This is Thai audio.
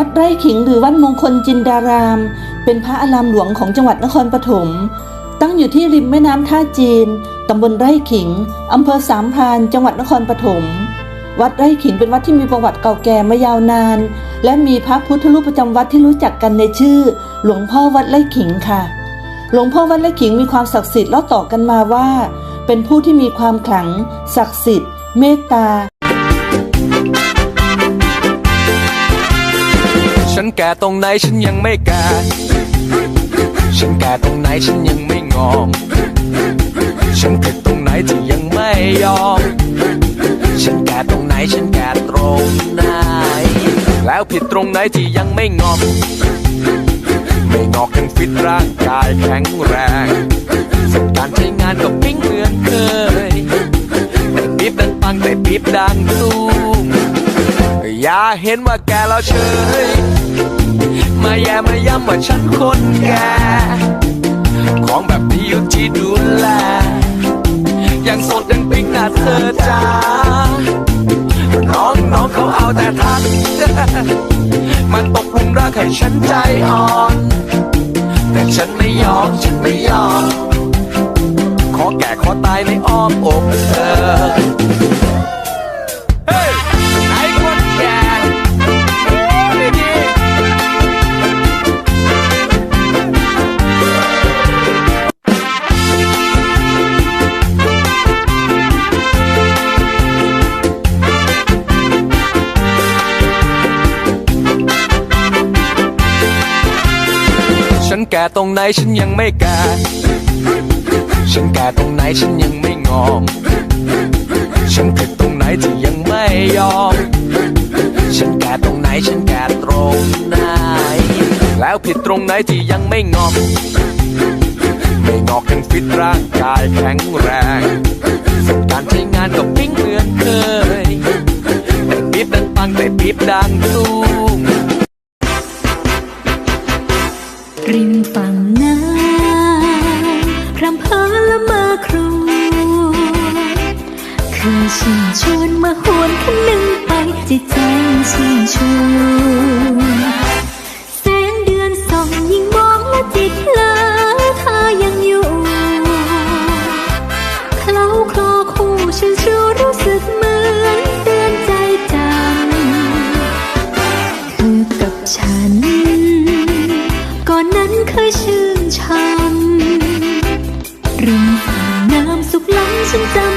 วัดไร่ขิงหรือวัดมงคลจินดาราม เป็นพระอารามหลวงของจังหวัดนครปฐม ตั้งอยู่ที่ริมแม่น้ำท่าจีน ตำบลไร่ขิง อำเภอสามพราน จังหวัดนครปฐม วัดไร่ขิงเป็นวัดที่มีประวัติเก่าแก่มายาวนาน และมีพระพุทธรูปประจำวัดที่รู้จักกันในชื่อ หลวงพ่อวัดไร่ขิงค่ะ หลวงพ่อวัดไร่ขิงมีความศักดิ์สิทธิ์เล่าต่อกันมาว่า เป็นผู้ที่มีความขลัง ศักดิ์สิทธิ์ เมตตา แก่ตรงไหนฉันยังไม่แก่ ฉันแก่ตรงไหนฉันยังไม่งอม ฉันผิดตรงไหนที่ยังไม่ยอม ฉันแก่ตรงไหนฉันแก่ตรงไหน แล้วผิดตรงไหนที่ยังไม่งอม ไม่งอกยังฟิตร่างกายแข็งแรงฝึกการใช้งานกับปิ้งเหมือนเคยแต่ปี๊บดังปังแต่ปี๊บดังตุ้มอย่าเห็นว่าแกเราเฉย มาแย่มาย้ำว่าฉันคนแก่ของแบบนี้อยู่ที่ดูแล ยังสดยังปิ๊งนะเธอจ้าน้องน้องเขาเอาแต่ทัก มันตกหลุมรักให้ฉันใจอ่อน แก่ตรงไหนฉันยังไม่แก่ ฉันแก่ตรงไหนฉันยังไม่งอม ฉันผิดตรงไหนที่ยังไม่ยอม ฉันแก่ตรงไหนฉันแก่ตรงไหน แล้วผิดตรงไหนที่ยังไม่งอม ไม่งอกยังฟิตร่างกายแข็งแรงฝึกการใช้งานก็ปิ้งเหมือนเคยแต่ปี๊บดังปังแต่ปี๊บดัง ฝั่งน้พรำพาละมาครูเคยชิงชวนมาหวนคันหนึ่งไปจิตใจชิงชวน เคยชื่นชมริมฝั่งน้ำสุขล้ำฉันจำ